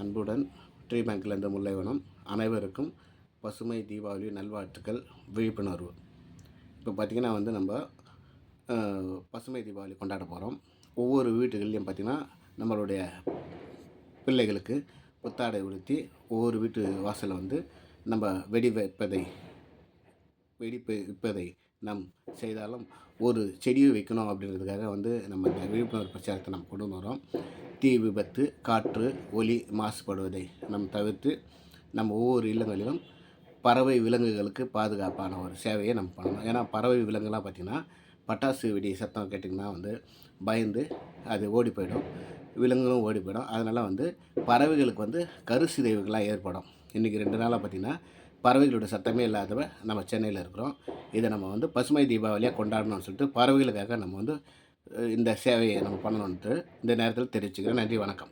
அன்புடன் ட்ரீ பேங்க்லேருந்து முல்லைவனம் அனைவருக்கும் பசுமை தீபாவளி நல்வாழ்த்துக்கள் விழிப்புணர்வு. இப்போ பார்த்திங்கன்னா வந்து நம்ம பசுமை தீபாவளி கொண்டாட போகிறோம் ஒவ்வொரு வீட்டுகள்லையும் பார்த்திங்கன்னா நம்மளுடைய பிள்ளைகளுக்கு புத்தாடை உடுத்தி ஒவ்வொரு வீட்டு வாசலில் வந்து நம்ம வெடி வைப்பதை வெடிப்பு வைப்பதை நம் செய்தாலும் ஒரு செடியை வைக்கணும் அப்படின்றதுக்காக வந்து நம்ம இந்த விழிப்புணர்வு பிரச்சாரத்தை நம்ம கொண்டு வரோம் தீ விபத்து காற்று ஒலி மாசுபடுவதை நம் தவிர்த்து நம்ம ஒவ்வொரு இல்லங்களிலும் பறவை விலங்குகளுக்கு பாதுகாப்பான ஒரு சேவையை நம்ம பண்ணணும். ஏன்னா பறவை விலங்குலாம் பார்த்திங்கன்னா பட்டாசு வெடி சத்தம் கேட்டிங்கன்னா வந்து பயந்து அது ஓடி போயிடும். விலங்குகளும் ஓடி போயிடும். அதனால் வந்து பறவைகளுக்கு வந்து கருசிதைவுகள்லாம் ஏற்படும். இன்றைக்கி ரெண்டு நாளாக பார்த்திங்கன்னா பறவைகளோட சத்தமே இல்லாதவ நம்ம சென்னையில் இருக்கிறோம். இதை நம்ம வந்து பசுமை தீபாவளியாக கொண்டாடணும்னு சொல்லிட்டு பறவைகளுக்காக நம்ம வந்து இந்த சேவையை நம்ம பண்ணணுன்ட்டு இந்த நேரத்தில் தெரிவிச்சுக்கிறேன். நன்றி வணக்கம்.